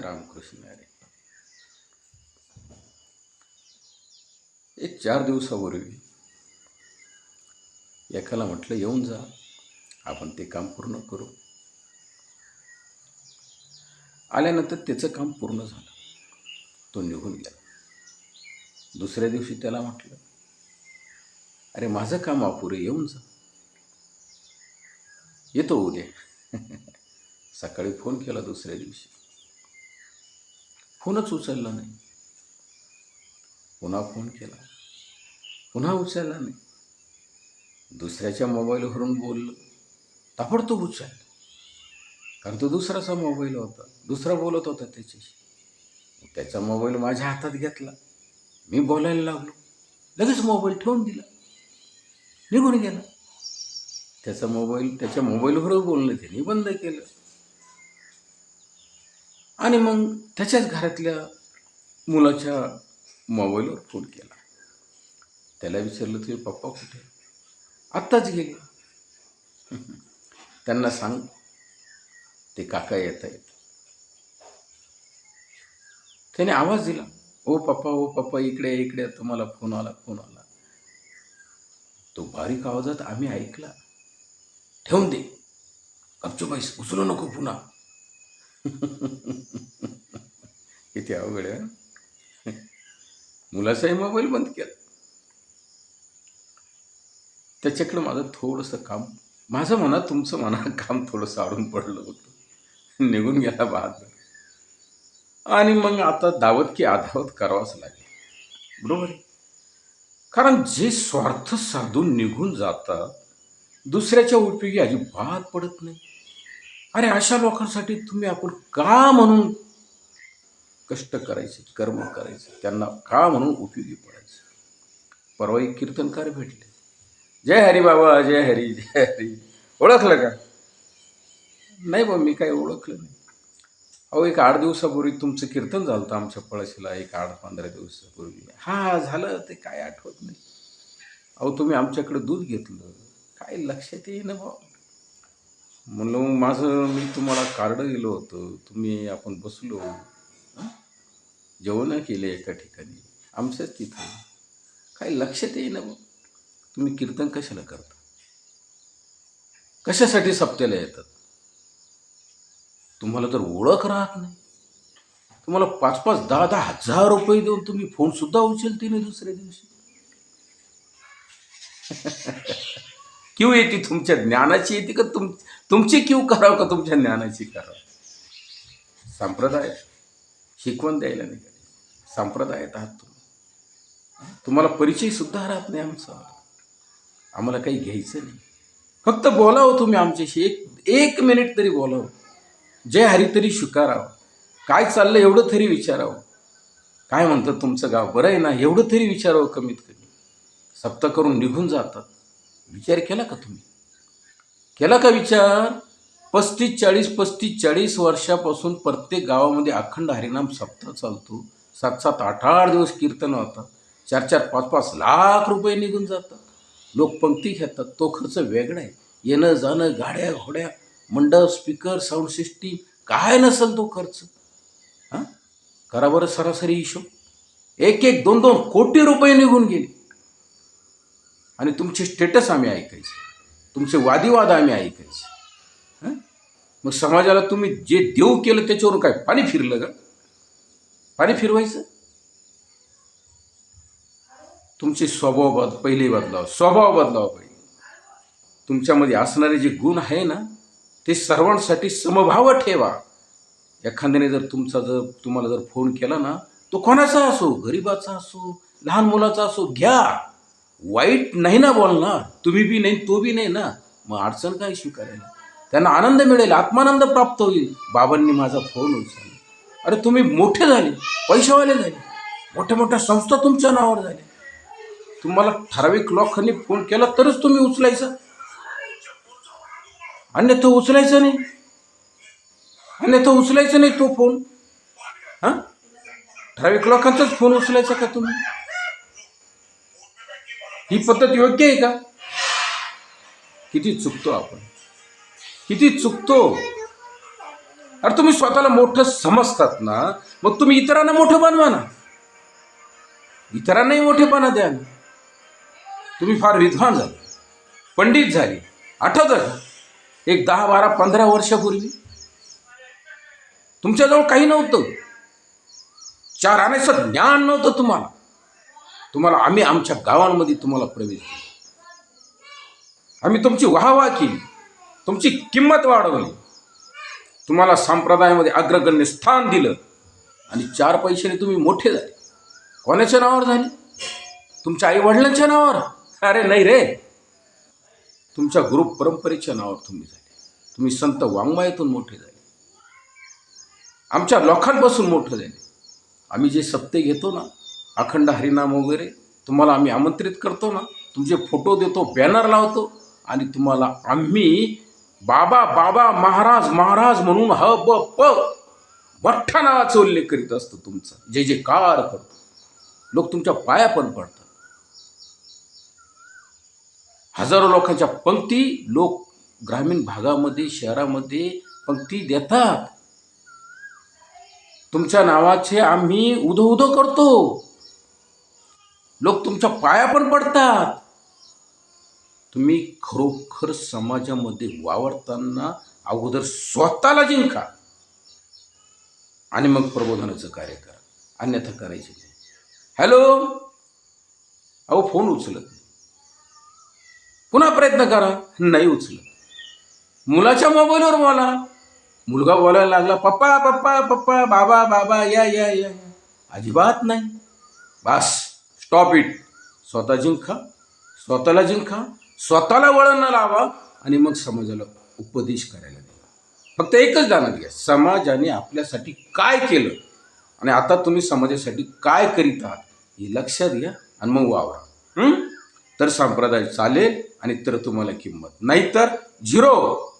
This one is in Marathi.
रामकृष्ण अरे एक चार दिवसापूर्वी एकाला म्हटलं येऊन जा आपण ते काम पूर्ण करू. आल्यानंतर त्याचं काम पूर्ण झालं. तो निघून गेला. दुसऱ्या दिवशी त्याला म्हटलं अरे माझं काम अपुरे येऊन जा. येतो उद्या. सकाळी फोन केला दुसऱ्या दिवशी. फोनच उचलला नाही. पुन्हा फोन केला. पुन्हा उचलला नाही. दुसऱ्याच्या मोबाईलवरून बोललं. ताबडतोब उचल. कारण तो दुसराचा मोबाईल होता. दुसरा बोलत होता त्याच्याशी. त्याचा मोबाईल माझ्या हातात घेतला. मी बोलायला लागलो. लगेच मोबाईल ठेवून दिला. निघून गेला. त्याचा मोबाईल त्याच्या मोबाईलवरच बोलणं त्यांनी बंद केलं. आणि मग त्याच्याच घरातल्या मुलाच्या मोबाईलवर फोन केला. त्याला विचारलं तुझे पप्पा कुठे? आत्ताच गेले. त्यांना सांग ते काका येत आहेत. त्याने आवाज दिला ओ पप्पा ओ पप्पा इकडे इकडे तुम्हाला फोन आला फोन आला. तो बारीक आवाजात आम्ही ऐकला. ठेवून दे. गपचूप उचलू नको पुन्हा. किती अवघड आहे मुलाचाही मोबाईल बंद केला. त्याच्याकडे माझं थोडंसं काम माझं म्हणा तुमचं म्हणा काम थोडंसं आडून पडलं होतं. निघून गेला बहादर. आणि मग आता दावत की आधावत करावंच लागेल. बरोबर आहे. कारण जे स्वार्थ साधून निघून जातात दुसऱ्याच्या उपयोगी अजिबात पडत नाही. अरे अशा लोकांसाठी तुम्ही आपण का म्हणून कष्ट करायचे कर्म करायचे? त्यांना का म्हणून उपयोगी पडायचं? परवा एक कीर्तनकार भेटले. जय हरी बाबा जय हरी जय हरी. ओळखलं का? नाही बा मी काही ओळखलं नाही. अहो एक आठ दिवसापूर्वी तुमचं कीर्तन झालं होतं आमच्या पळशीला एक आठ पंधरा दिवसापूर्वी. हां झालं ते काय आठवत नाही. अहो तुम्ही आमच्याकडे दूध घेतलं. काय लक्षात येईना बा. म्हणलं मग माझं मी तुम्हाला कार्ड दिलं होतं. तुम्ही आपण बसलो. जेवणं केले एका ठिकाणी. आमच्याच तिथं. काही लक्षात येईना बा तुम्ही कीर्तन कशाला करता? कशासाठी सप्त्याला येतात? तुम्हाला तर ओळख राहत नाही. तुम्हाला पाच पाच दहा दहा हजार रुपये देऊन तुम्ही फोनसुद्धा उचलते नाही दुसऱ्या दिवशी. क्यू येते तुमच्या ज्ञानाची येते का तुम तुमची क्यू करावं का तुमच्या ज्ञानाची करावं? संप्रदाय शिकवण द्यायला नाही संप्रदायात आहात तुम्ही. तुम्हाला परिचयसुद्धा राहत नाही आमचा. आम्हाला काही घ्यायचं नाही. फक्त बोलावं तुम्ही आमच्याशी. एक एक मिनिट तरी बोलावं. जय हरी तरी स्वीकारावं. काय चाललं एवढं तरी विचारावं. काय म्हणतं तुमचं गाव? बरं आहे ना? एवढं तरी विचारावं कमीत कमी. सप्त करून निघून जातात. विचार केला का तुम्ही? केला का विचार? पस्तीस चाळीस पस्तीस चाळीस वर्षापासून प्रत्येक गावामध्ये अखंड हरिनाम सप्ताह चालतो. सात सात आठ आठ दिवस कीर्तन होतात. चार चार पाच पाच लाख रुपये निघून जातात. लोक पंक्ती घेतात. तो खर्च वेगळा आहे. येणं जाणं गाड्या घोड्या मंडप स्पीकर साऊंड सिस्टीम काय नसेल तो खर्च? हां? करा बरं सरासरी हिशोब. एक एक दोन दोन कोटी रुपये निघून गेले. आणि तुमचे स्टेटस आम्ही ऐकायचे. तुमचे वादिवाद आम्ही ऐकायचे. मग समाजाला तुम्ही जे देऊ केलं त्याच्यावरून काय पाणी फिरलं का? पाणी फिरवायचं? तुमचे स्वभाव बद पहिले बदलाव स्वभाव बदलावा पहिले. तुमच्यामध्ये असणारे जे गुण आहे ना ते सर्वांसाठी समभाव ठेवा. एखाद्याने जर तुमचा जर तुम्हाला जर फोन केला ना तो कोणाचा असो गरिबाचा असो लहान मुलाचा असो घ्या. वाईट नाही ना बोलणार तुम्ही बी नाही तो बी नाही ना. मग अडचण काय स्वीकारायला त्यांना आनंद मिळेल आत्मानंद प्राप्त होईल. बाबांनी माझा फोन उचलला. अरे तुम्ही मोठे झाले पैशावाले झाले. मोठ्या मोठ्या संस्था तुमच्या नावावर झाल्या. तुम्हाला ठराविक लोकांनी फोन केला तरच तुम्ही उचलायचं. तो उचलायचं नाही. अन्यथा उचलायचं नाही तो फोन. हां? ठराविक लोकांचाच फोन उचलायचा का तुम्ही? ही पद्धत योग्य आहे का? किती चुकतो आपण. किती चुकतो. अरे तुम्ही स्वतःला मोठं समजतात ना मग तुम्ही इतरांना मोठं बनवा ना. इतरांनाही मोठेपणा द्या ना. तुम्ही फार विद्वान झाले पंडित झाले आठवतं का? एक दहा बारा पंधरा वर्षापूर्वी. तुमच्याजवळ काही नव्हतं. चार आण्याचं ज्ञान नव्हतं तुम्हाला. तुम्हाला आम्ही आमच्या गावांमध्ये तुम्हाला प्रवेश दिला. आम्ही तुमची वाहवा केली. तुमची किंमत वाढवली. तुम्हाला संप्रदायामध्ये अग्रगण्य स्थान दिलं. आणि चार पैशाने तुम्ही मोठे झाले. कोणाच्या नावावर झाले? तुमच्या आई वडिलांच्या नावावर? अरे नाही रे. तुमच्या गुरु परंपरेच्या नावावर तुम्ही झाले. तुम्ही संत वाङ्मयातून मोठे झाले. आमच्या लोकांपासून मोठं झाले. आम्ही जे सत्य घेतो ना अखंड हरिनाम वगैरे तुम्हाला आम्ही आमंत्रित करतो ना तुमचे फोटो देतो बॅनर लावतो आणि तुम्हाला आम्ही बाबा बाबा महाराज महाराज म्हणून ह ब प मोठ्या नावाचा उल्लेख करीत असतो तुमचा. जे जे कार करतो लोक तुमच्या पाया पण पडतात. हजारो लोकांच्या पंक्ती लोक ग्रामीण भागामध्ये शहरामध्ये पंक्ती देतात. तुमच्या नावाचे आम्ही उदो उदो करतो. लोक तुमच्या पाया पण पडतात. तुम्ही खरोखर समाजामध्ये वावरताना अगोदर स्वतःला जिंका. आणि मग प्रबोधनाचं कार्य करा. अन्यथा करायचे नाही. हॅलो? अहो फोन उचलत पुन्हा प्रयत्न करा. नाही उचलत. मुलाच्या मोबाईलवर बोला. मुलगा बोलायला लागला पप्पा पप्पा पप्पा बाबा बाबा या या या या. अजिबात नाही. बस. स्टॉप इट स्वतः जिंका. स्वतःला जिंका. स्वतःला वळण लावा आणि मग समाजाला उपदेश करायला द्या फक्त एकच जाणत घ्या. समाजाने आपल्यासाठी काय केलं आणि आता तुम्ही समाजासाठी काय करीत आहात हे लक्षात घ्या आणि मग वावरा. तर संप्रदाय चालेल आणि तर तुम्हाला किंमत. नाहीतर झिरो.